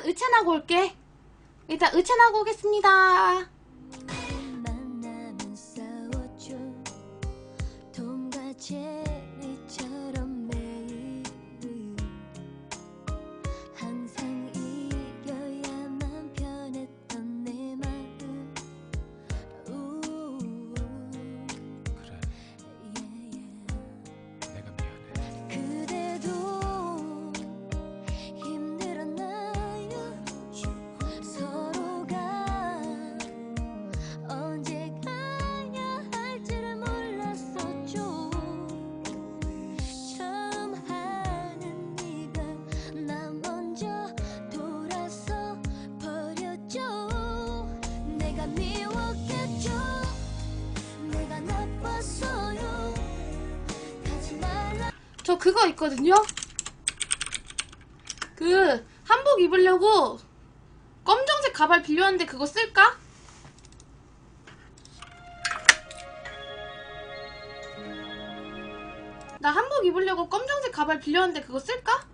일단 의찬하고 올게. 일단 의찬하고 오겠습니다. 저 그거 있거든요? 그, 한복 입으려고 검정색 가발 빌렸는데 그거 쓸까? 나 한복 입으려고 검정색 가발 빌렸는데 그거 쓸까?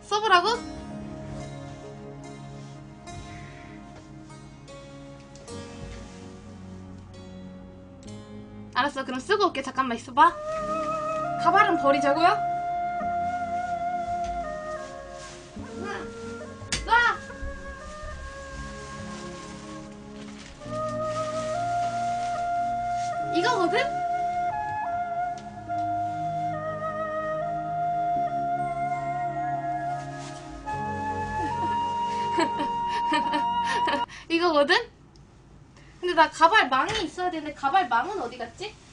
써보라고? 그럼 쓰고 올게 잠깐만 있어봐 가발은 버리자고요? 이거거든? 이거거든? 근데 나 가발 망이 있어야 되는데 가발 망은 어디 갔지?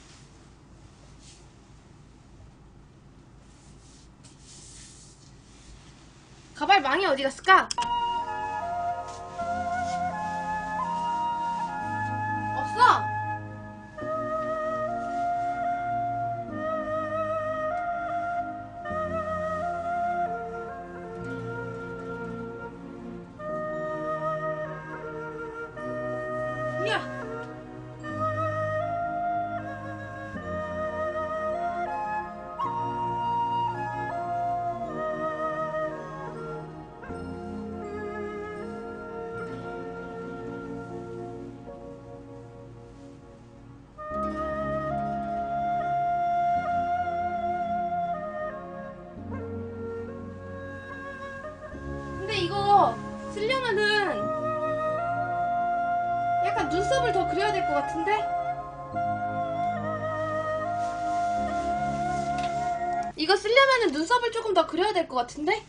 가발 망 같은데? 이거 쓰려면은 눈썹을 조금 더 그려야 될 것 같은데?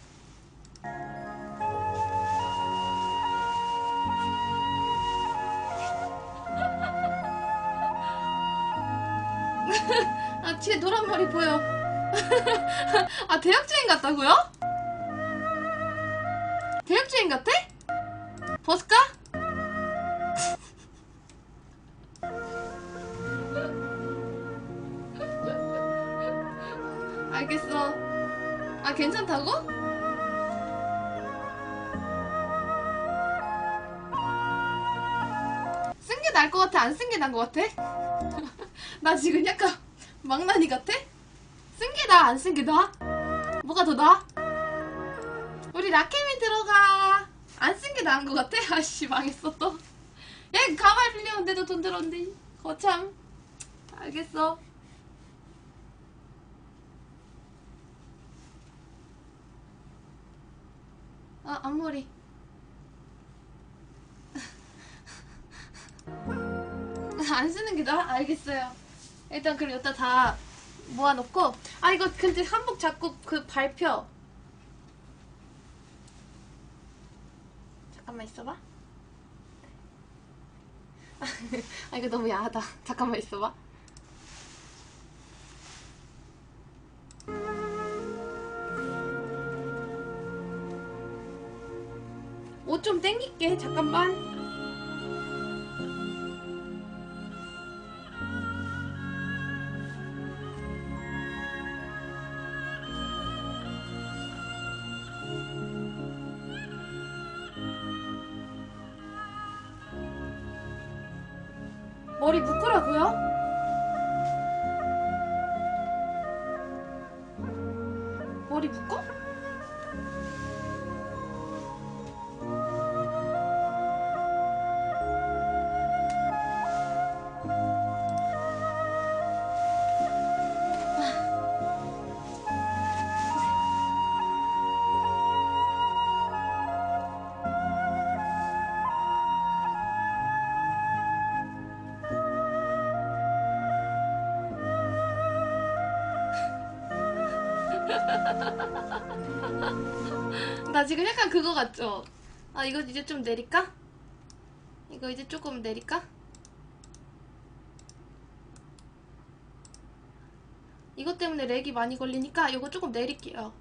괜찮다고? 쓴게 나을 것 같아? 안 쓴게 나은 것 같아? 나 지금 약간 망나니 같아? 쓴 게 나아? 안쓴 게 나아? 뭐가 더 나아? 우리 라케미 들어가. 안 쓴 게 나은 것 같아? 아씨, 망했어, 또. 야, 가발 빌려온데도 돈 들었는데. 거참. 알겠어. 알겠어요. 일단 그럼 여기다 다 모아놓고. 아, 이거 근데 한복 자꾸 그 발표. 잠깐만 있어봐. 아, 이거 너무 야하다. 잠깐만 있어봐. 옷 좀 땡길게. 잠깐만. 나 지금 약간 그거 같죠? 아 이거 이제 좀 내릴까? 이거 이제 조금 내릴까? 이것 때문에 렉이 많이 걸리니까 이거 조금 내릴게요.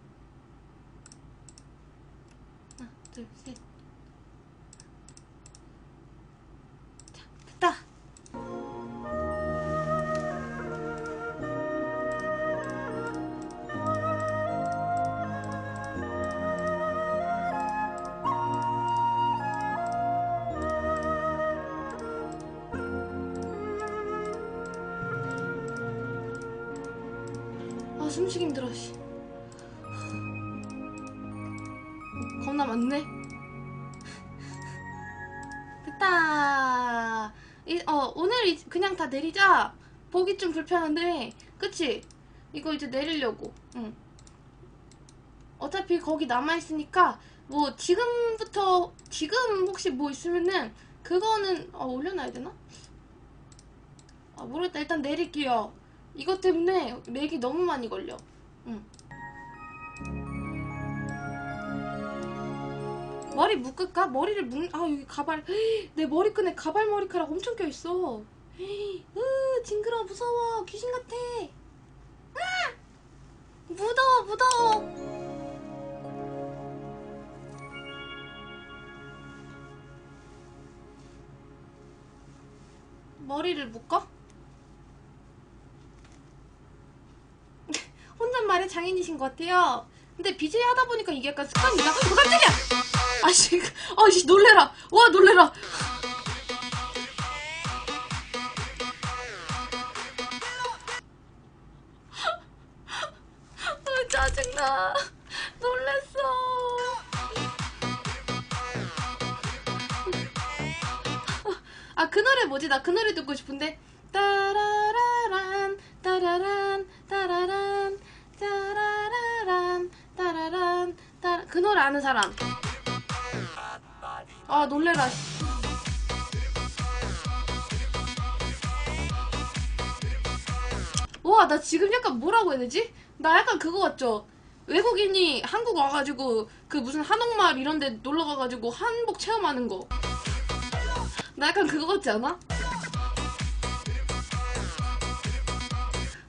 힘들어 씨. 겁나 많네 됐다 이, 어 오늘 이- 그냥 다 내리자 보기 좀 불편한데 그치? 이거 이제 내리려고 응. 어차피 거기 남아있으니까 뭐 지금부터 지금 혹시 뭐 있으면은 그거는 어, 올려놔야 되나? 아 모르겠다 일단 내릴게요 이것 때문에 렉이 너무 많이 걸려. 응. 머리 묶을까? 머리를 묶, 아, 여기 가발. 내 머리끈에 가발 머리카락 엄청 껴있어. 으, 징그러워, 무서워. 귀신 같아. 아! 묻어, 묻어. 머리를 묶어? 혼잣 말에 장인이신 것 같아요. 근데 BJ 하다 보니까 이게 약간 습관이다. 어, 깜짝이야! 아씨, 아씨, 놀래라. 와, 놀래라. 아, 짜증나. 놀랬어. 아, 그 노래 뭐지? 나 그 노래 듣고 싶은데. 따라 그 노래 아는 사람. 아, 놀래라. 씨. 와, 나 지금 약간 뭐라고 해야 되지? 나 약간 그거 같죠? 외국인이 한국 와가지고 그 무슨 한옥마을 이런 데 놀러 가가지고 한복 체험하는 거. 나 약간 그거 같지 않아?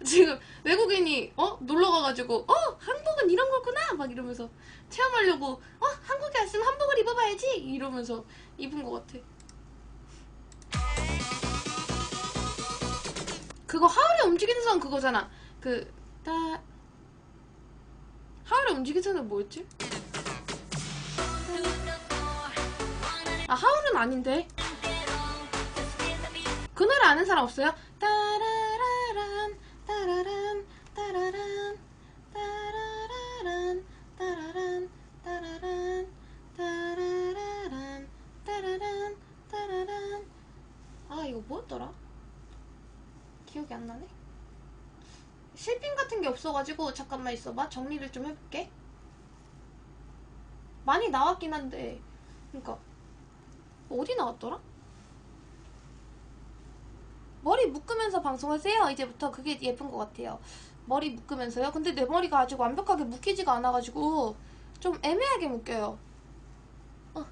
지금 외국인이 어 놀러 가가지고 어 한복은 이런 거구나 막 이러면서 체험하려고 어 한국에 왔으면 한복을 입어봐야지 이러면서 입은 것 같아. 그거 하울이 움직이는 선 그거잖아. 그 따. 하울이 움직이는 선은 뭐였지? 아 하울은 아닌데. 그 노래 아는 사람 없어요? 따라란 따라란 따라라란 따라란 따라란 따라라란 따라란 따라란 아 이거 뭐였더라? 기억이 안 나네. 실핀 같은 게 없어가지고 잠깐만 있어봐 정리를 좀 해볼게. 많이 나왔긴 한데 그러니까 어디 나왔더라? 머리 묶으면서 방송하세요. 이제부터 그게 예쁜 것 같아요. 머리 묶으면서요. 근데 내 머리가 아직 완벽하게 묶이지가 않아가지고 좀 애매하게 묶여요. 어,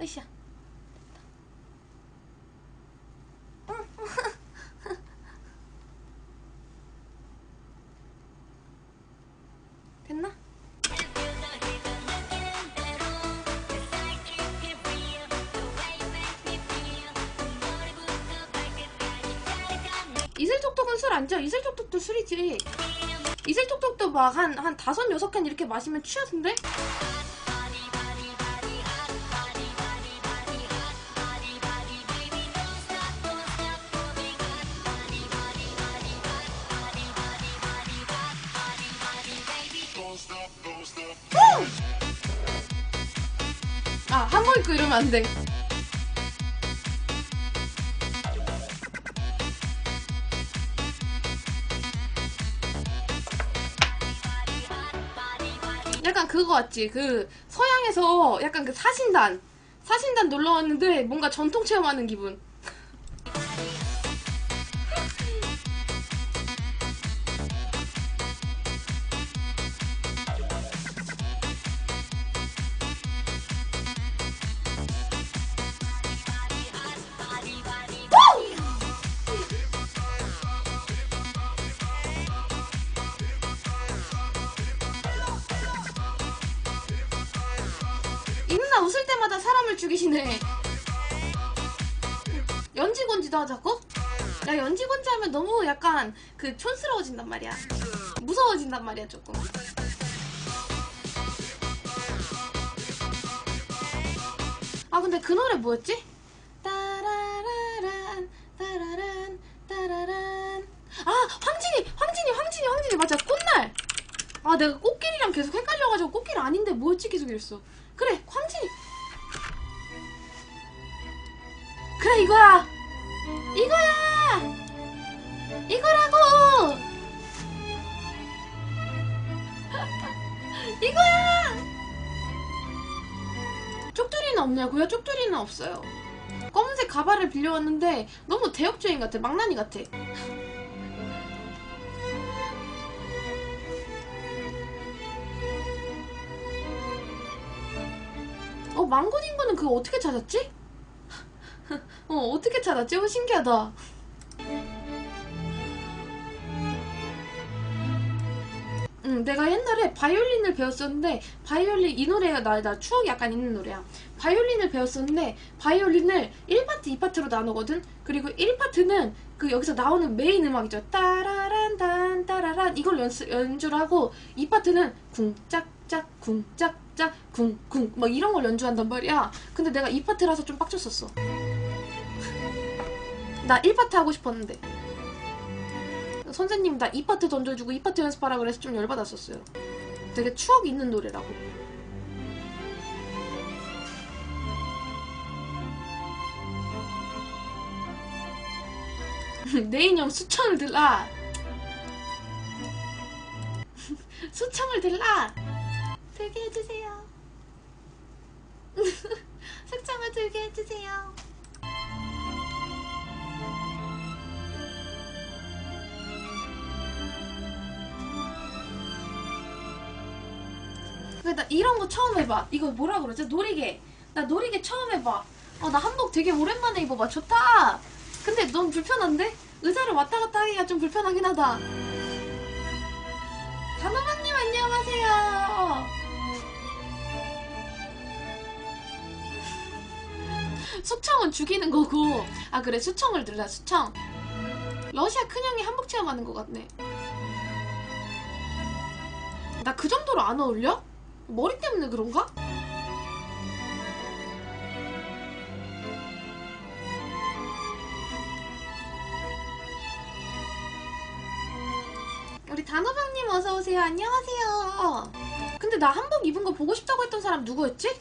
으쌰. 아니죠? 이슬톡톡도 술이지. 이슬톡톡도 막 한 한 다섯 여섯 캔 이렇게 마시면 취하던데? 아, 한복 입고 이러면 안 돼. 그거 같지? 그 서양에서 약간 그 사신단 사신단 놀러 왔는데 뭔가 전통 체험하는 기분. 너무 약간 그 촌스러워진단 말이야. 무서워진단 말이야 조금. 아 근데 그 노래 뭐였지? 따라라란 따라란 따라란. 아 황진이 황진이 황진이 황진이. 맞아 꽃날. 아 내가 꽃길이랑 계속 헷갈려가지고 꽃길 아닌데 뭐였지? 계속 이랬어. 그래 황진이. 그래 이거야 없냐고요? 쪽두리는 없어요. 검은색 가발을 빌려왔는데 너무 대역주행 같아. 망나니 같아. 어, 망고딩거는 그거 어떻게 찾았지? 어, 어떻게 찾았지? 어, 신기하다. 응, 내가 옛날에 바이올린을 배웠었는데 바이올린 이 노래가 나, 나 추억이 약간 있는 노래야. 바이올린을 배웠었는데 바이올린을 1파트, 2파트로 나누거든. 그리고 1파트는 그 여기서 나오는 메인 음악이죠. 따라란 단 따라란 이걸 연습 연주를 하고 2파트는 쿵짝짝 쿵짝짝 쿵쿵 막 이런 걸 연주한단 말이야. 근데 내가 2파트라서 좀 빡쳤었어. 나 1파트 하고 싶었는데. 선생님 나 2파트 던져주고 2파트 연습하라 그래서 좀 열받았었어요. 되게 추억 있는 노래라고. 내 인형 수청을 들라. 수청을 들라. 들게 해주세요. 수청을 들게 해주세요. 근데 나 이런 거 처음 해봐. 이거 뭐라 그러지? 놀이개. 나 놀이개 처음 해봐. 어, 나 한복 되게 오랜만에 입어봐. 좋다. 근데 너무 불편한데? 의자를 왔다 갔다 하기가 좀 불편하긴 하다. 단호박님 안녕하세요. 수청은 죽이는 거고. 아 그래 수청을 들라 수청. 러시아 큰형이 한복 체험하는 것 같네. 나 그 정도로 안 어울려? 머리 때문에 그런가? 우리 단호박님 어서 오세요. 안녕하세요. 근데 나 한복 입은 거 보고 싶다고 했던 사람 누구였지?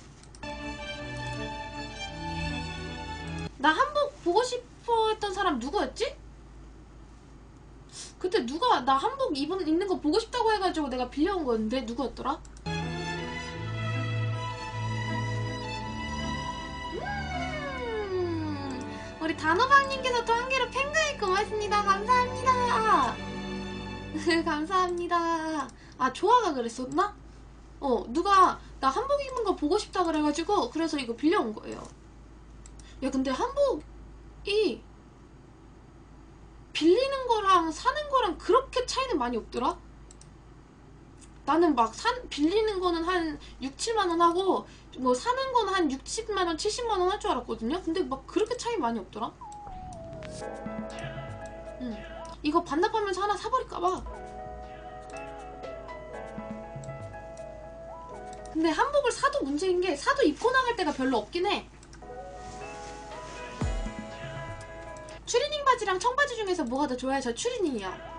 나 한복 보고 싶어 했던 사람 누구였지? 그때 누가 나 한복 입은 입는 거 보고 싶다고 해가지고 내가 빌려온 거였는데 누구였더라? 단호박님께서 또 한 개로 팬가입 고맙습니다. 감사합니다. 감사합니다. 아 조아가 그랬었나? 어 누가 나 한복 입은 거 보고 싶다 그래가지고 그래서 이거 빌려온 거예요. 야 근데 한복이 빌리는 거랑 사는 거랑 그렇게 차이는 많이 없더라? 나는 막 산, 빌리는 거는 한 6, 7만 원 하고 뭐 사는 거는 한 60만 원, 70만 원 할 줄 알았거든요. 근데 막 그렇게 차이 많이 없더라. 응. 이거 반납하면서 하나 사버릴까 봐. 근데 한복을 사도 문제인 게 사도 입고 나갈 때가 별로 없긴 해. 추리닝 바지랑 청바지 중에서 뭐가 더 좋아요? 저 추리닝이요.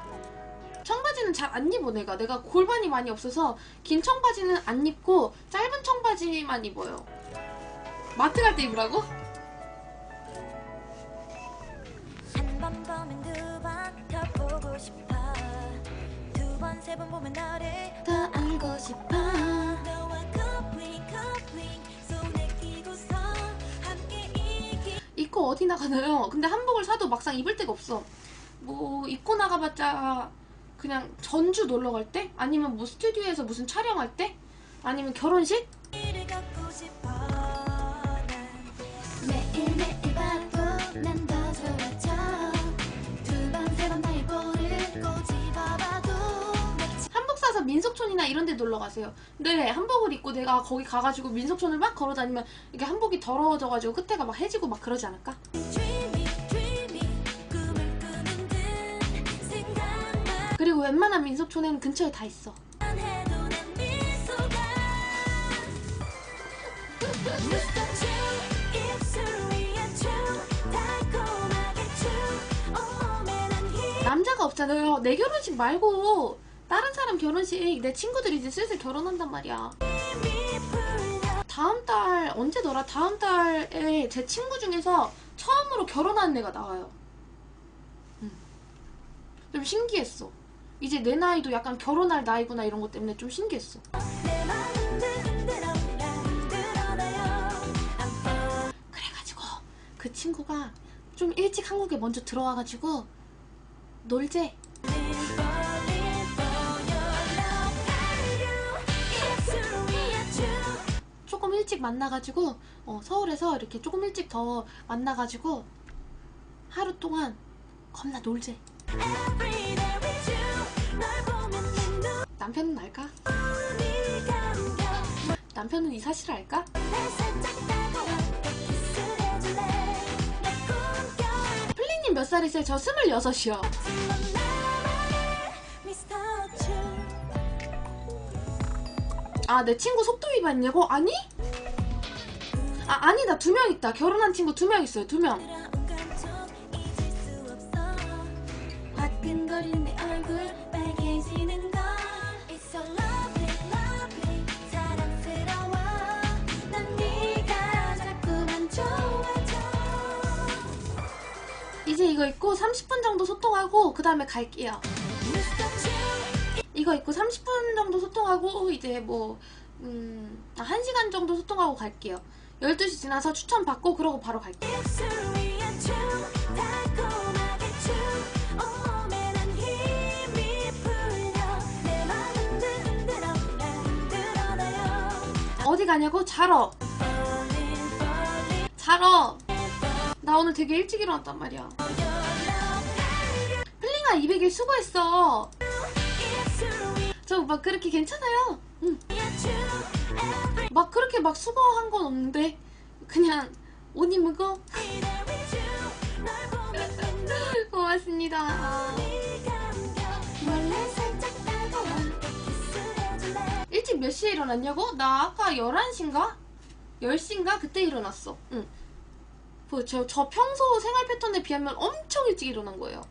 청바지는 잘 안 입어 내가. 내가 골반이 많이 없어서 긴 청바지는 안 입고 짧은 청바지만 입어요. 마트 갈 때 입으라고? 입고 어디 나가나요? 근데 한복을 사도 막상 입을 데가 없어. 뭐 입고 나가봤자 그냥 전주 놀러 갈 때? 아니면 뭐 스튜디오에서 무슨 촬영할 때? 아니면 결혼식? 한복 사서 민속촌이나 이런 데 놀러 가세요. 근데 한복을 입고 내가 거기 가가지고 민속촌을 막 걸어 다니면 이게 한복이 더러워져가지고 끝에가 막 해지고 막 그러지 않을까? 그리고 웬만한 민속촌에는 근처에 다 있어. 남자가 없잖아요. 내 결혼식 말고 다른 사람 결혼식 내 친구들이 이제 슬슬 결혼한단 말이야. 다음 달 언제더라? 다음 달에 제 친구 중에서 처음으로 결혼하는 애가 나와요. 음. 좀 신기했어. 이제 내 나이도 약간 결혼할 나이구나 이런 것 때문에 좀 신기했어. 그래가지고 그 친구가 좀 일찍 한국에 먼저 들어와가지고 놀재. 조금 일찍 만나가지고 어, 서울에서 이렇게 조금 일찍 더 만나가지고 하루 동안 겁나 놀재. 남편은 알까? 남편은 이 사실을 알까? 플리님 몇 살이세요? 저 스물여섯이요. 같은 넌 나만의 Mr. True 아, 내 친구 속도 위반이냐고? 아니? 아, 아니, 나두명 있다. 결혼한 친구 두 명 있어요, 두 명. 이거 있고 30분 정도 소통하고 그 다음에 갈게요. 이거 있고 30분 정도 소통하고 이제 뭐 음, 아, 1시간 정도 소통하고 갈게요. 12시 지나서 추천 받고 그러고 바로 갈게요. 어디 가냐고? 자러. 자러. 나 오늘 되게 일찍 일어났단 말이야. 플링아 200일 수고했어. 저 막 그렇게 괜찮아요. 응. 막 그렇게 막 수고한 건 없는데 그냥 옷 입은 거 고맙습니다. 일찍 몇 시에 일어났냐고? 나 아까 11시인가? 10시인가? 그때 일어났어. 응. 그, 저, 저 평소 생활 패턴에 비하면 엄청 일찍 일어난 거예요.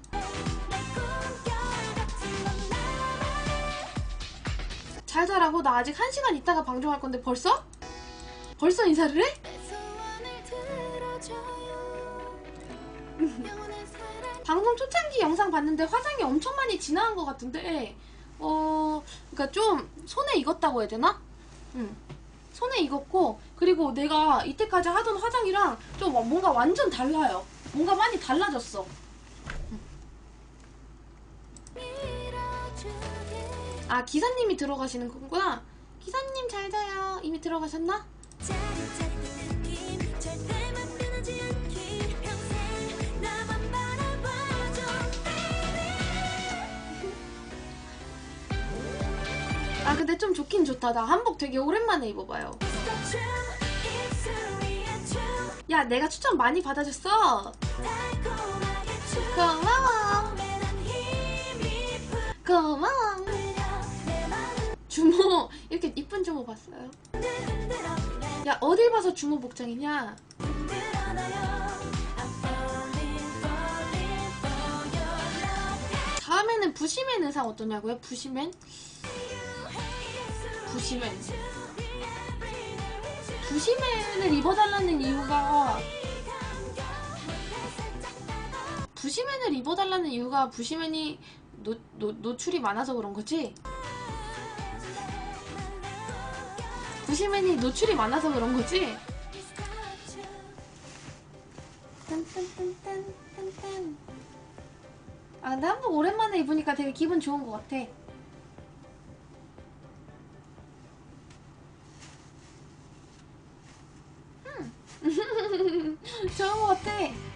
잘 자라고 나 아직 1시간 있다가 방송할 건데 벌써? 벌써 인사를 해? 방송 초창기 영상 봤는데 화장이 엄청 많이 진화한 것 같은데 어 그러니까 좀 손에 익었다고 해야 되나? 응 손에 익었고 그리고 내가 이때까지 하던 화장이랑 좀 뭔가 완전 달라요. 뭔가 많이 달라졌어. 아 기사님이 들어가시는 거구나. 기사님 잘 자요. 이미 들어가셨나? 근데 좀 좋긴 좋다 나 한복 되게 오랜만에 입어봐요 야 내가 추천 많이 받아줬어 고마워 고마워 주모 이렇게 이쁜 주모 봤어요? 야 어딜 봐서 주모 복장이냐 다음에는 부시맨 의상 어떠냐고요? 부시맨? 부시맨 부시맨을 입어달라는 이유가 부시맨을 입어달라는 이유가 부시맨이 노, 노, 노출이 많아서 그런 거지? 부시맨이 노출이 많아서 그런 거지? 아 근데 한복 오랜만에 입으니까 되게 기분 좋은 것 같아 음. 좋은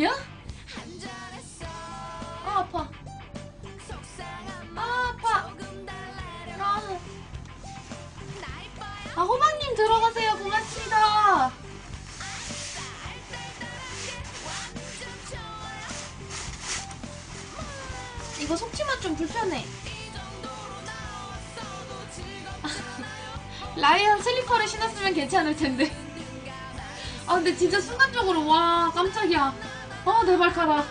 아니야? 아 아파. 아 아파. 아, 아 호박님 들어가세요. 고맙습니다. 이거 속치마 좀 불편해. 라이언 슬리퍼를 신었으면 괜찮을 텐데. 아 근데 진짜 순간적으로 와 깜짝이야. 어 내 발가락.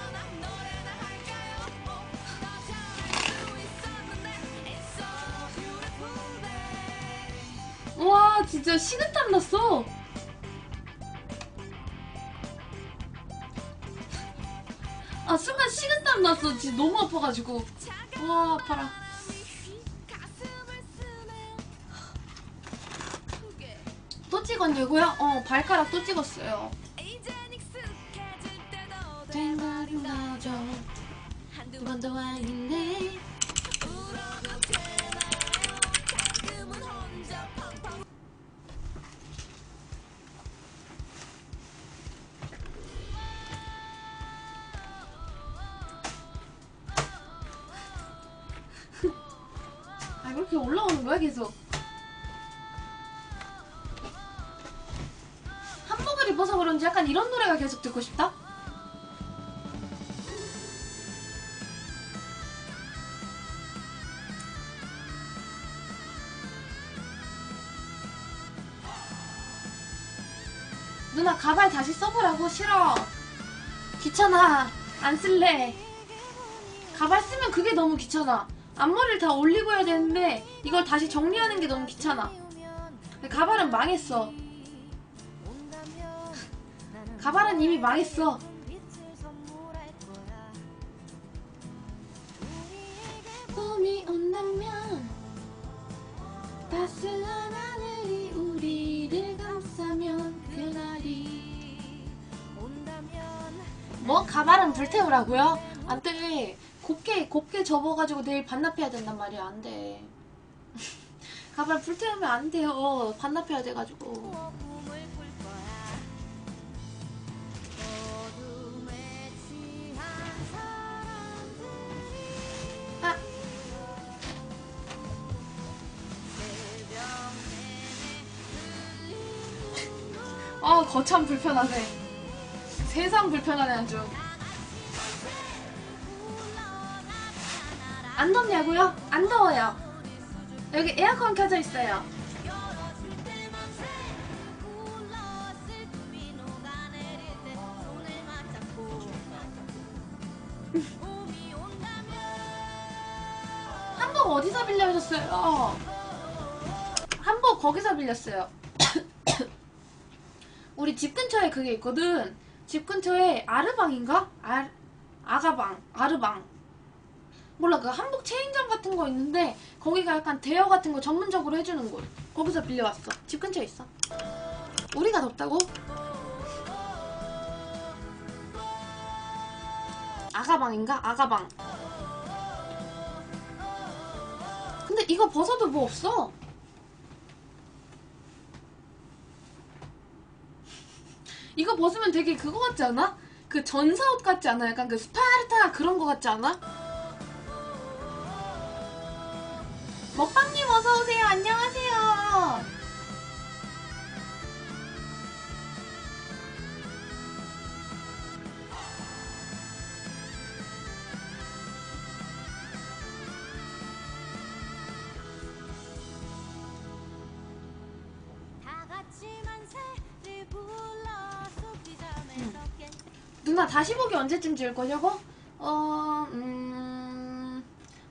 와 진짜 식은땀 났어. 아 순간 식은땀 났어. 진짜 너무 아파가지고. 와 아파라. 또 찍었냐고요? 어 발가락 또 찍었어요. 생각이 나죠. 두 번도 아닌데. 아 그렇게 올라오는 거야 계속. 한복을 입어서 그런지 약간 이런 노래가 계속 듣고 싶다. 가발 다시 써보라고 싫어. 귀찮아. 안 쓸래. 가발 쓰면 그게 너무 귀찮아. 앞머리를 다 올리고 해야 되는데 이걸 다시 정리하는 게 너무 귀찮아. 가발은 망했어. 가발은 이미 망했어. 봄이 온다면 따스한 하늘이 뭐 가발은 불태우라고요? 안 돼. 곱게 곱게 접어가지고 내일 반납해야 된단 말이야. 안 돼. 가발 불태우면 안 돼요. 반납해야 돼가지고. 아. 아 거참 불편하네. 세상 불편하네 아주. 안 덥냐고요? 안 더워요. 여기 에어컨 켜져 있어요. 한복 어디서 빌려주셨어요? 한복 거기서 빌렸어요. 우리 집 근처에 그게 있거든. 집 근처에 아르방인가? 아, 아가방, 아르방. 몰라, 그 한복 체인점 같은 거 있는데, 거기가 약간 대여 같은 거 전문적으로 해주는 곳. 거기서 빌려왔어. 집 근처에 있어. 우리가 덥다고? 아가방인가? 아가방. 근데 이거 벗어도 뭐 없어. 이거 벗으면 되게 그거 같지 않아? 그 전사옷 같지 않아? 약간 그 스파르타 그런 거 같지 않아? 누나 다시 보기 언제쯤 지을 거냐고? 어, 음,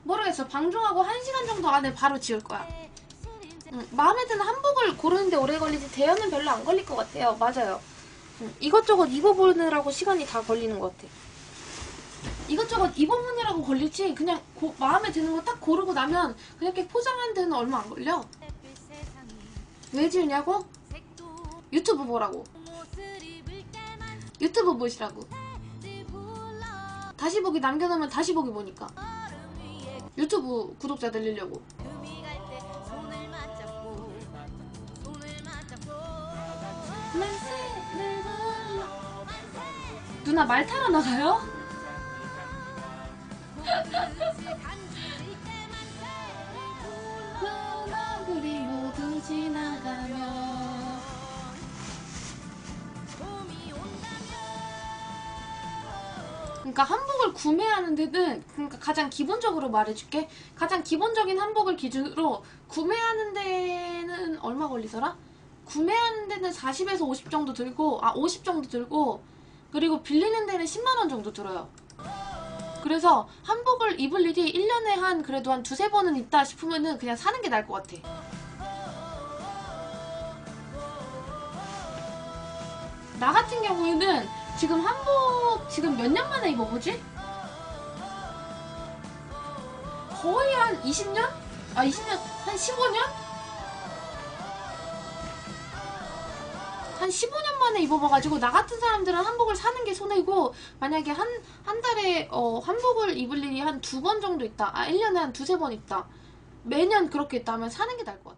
모르겠어. 방종하고 한 시간 정도 안에 바로 지을 거야. 응, 마음에 드는 한복을 고르는데 오래 걸리지 대여는 별로 안 걸릴 것 같아요. 맞아요. 응, 이것저것 입어보느라고 시간이 다 걸리는 것 같아. 이것저것 입어보느라고 걸리지 그냥 고- 마음에 드는 거 딱 고르고 나면 그냥 이렇게 포장한 데는 얼마 안 걸려. 왜 지으냐고? 유튜브 보라고. 유튜브 보시라고. 다시 보기 남겨놓으면 다시 보기 보니까 유튜브 구독자 늘리려고 누나 말 타러 나가요? 눈 얼굴이 모두 지나가면 그러니까 한복을 구매하는 데는 그러니까 가장 기본적으로 말해줄게 가장 기본적인 한복을 기준으로 구매하는 데는 얼마 걸리더라? 구매하는 데는 40에서 50 정도 들고 아 50 정도 들고 그리고 빌리는 데는 10만 원 정도 들어요. 그래서 한복을 입을 일이 1년에 한 그래도 한 두세 번은 있다 싶으면은 그냥 사는 게 나을 것 같아. 나 같은 경우에는 지금 한복 지금 몇 년 만에 입어보지? 거의 한 20년? 아 20년 한 15년? 한 15년 만에 입어봐가지고 나 같은 사람들은 한복을 사는 게 손해고 만약에 한, 한 달에 어, 한복을 입을 일이 한 두 번 정도 있다 아 1년에 한 두세 번 있다 매년 그렇게 있다면 사는 게 나을 것 같아